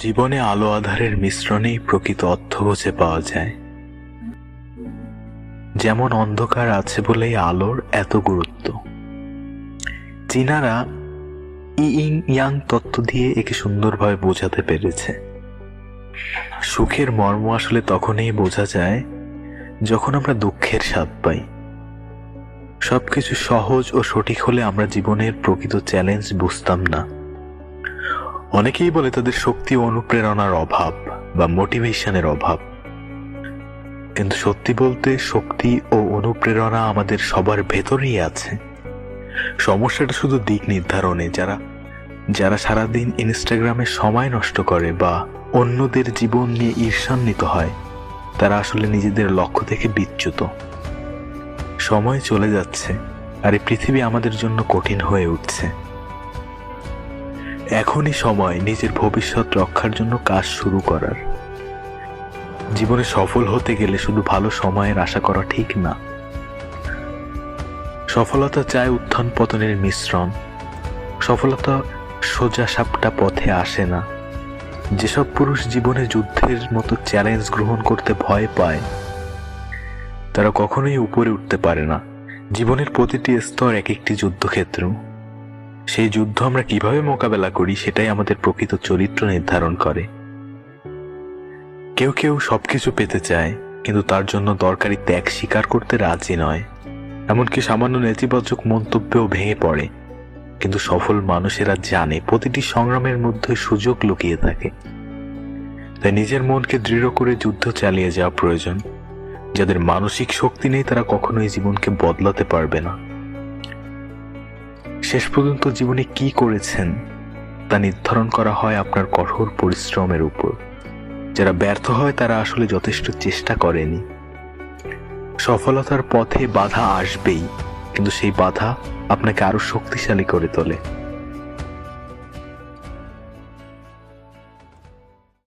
জীবনে আলো আধারের মিশ্রণেই প্রকৃত অর্থ বুঝে পাওয়া যায়। যেমন অন্ধকার আছে বলেই আলোর এত গুরুত্ব। চীনারা ইং ইয়াং তত্ত্ব দিয়ে একে সুন্দরভাবে বোঝাতে পেরেছে। সুখের মর্ম আসলে তখনই বোঝা যায় যখন আমরা দুঃখের স্বাদ পাই। সবকিছু সহজ ও সঠিক হলে আমরা জীবনের প্রকৃত চ্যালেঞ্জ বুঝতাম না। অনেকেই বলে তাদের শক্তি ও অনুপ্রেরণার অভাব বা মোটিভেশনের অভাব। কিন্তু সত্যি বলতে শক্তি ও অনুপ্রেরণা আমাদের সবার ভেতরেই আছে। সমস্যাটা শুধু দিক নির্ধারণে, যারা যারা সারাদিন ইনস্টাগ্রামে সময় নষ্ট করে বা অন্যদের জীবন নিয়ে ঈর্ষান্বিত হয়, তারা আসলে নিজেদের লক্ষ্য থেকে বিচ্যুত। সময় চলে যাচ্ছে আর এই পৃথিবী আমাদের জন্য কঠিন হয়ে উঠছে। এখনই সময় নিজের ভবিষ্যৎ রক্ষার জন্য কাজ শুরু করার। জীবনে সফল হতে গেলে শুধু ভালো সময়ের আশা করা ঠিক না। সফলতা চায় উত্থান পতনের মিশ্রণ। সফলতা সোজা সাপটা পথে আসে না। যেসব পুরুষ জীবনে যুদ্ধের মতো চ্যালেঞ্জ গ্রহণ করতে ভয় পায়, তারা কখনোই উপরে উঠতে পারে না। জীবনের প্রতিটি স্তর এক একটি যুদ্ধক্ষেত্র। সেই যুদ্ধ আমরা কীভাবে মোকাবেলা করি সেটাই আমাদের প্রকৃত চরিত্র নির্ধারণ করে। কেউ কেউ সবকিছু পেতে চায়, কিন্তু তার জন্য দরকারি ত্যাগ স্বীকার করতে রাজি নয়। এমনকি সামান্য নেতিবাচক মন্তব্যেও ভেঙে পড়ে। কিন্তু সফল মানুষেরা জানে প্রতিটি সংগ্রামের মধ্যে সুযোগ লুকিয়ে থাকে। তাই নিজের মনকে দৃঢ় করে যুদ্ধ চালিয়ে যাওয়া প্রয়োজন, যাদের মানসিক শক্তি নেই তারা কখনোই জীবনকে বদলাতে পারবে না। শেষ পর্যন্ত জীবনে কি করেছেন তা নির্ধারণ করা হয় আপনার কঠোর পরিশ্রমের উপর। যারা ব্যর্থ হয় তারা আসলে যথেষ্ট চেষ্টা করেনি। সফলতার পথে বাধা আসবেই, কিন্তু সেই বাধা আপনাকে আরও শক্তিশালী করে তোলে।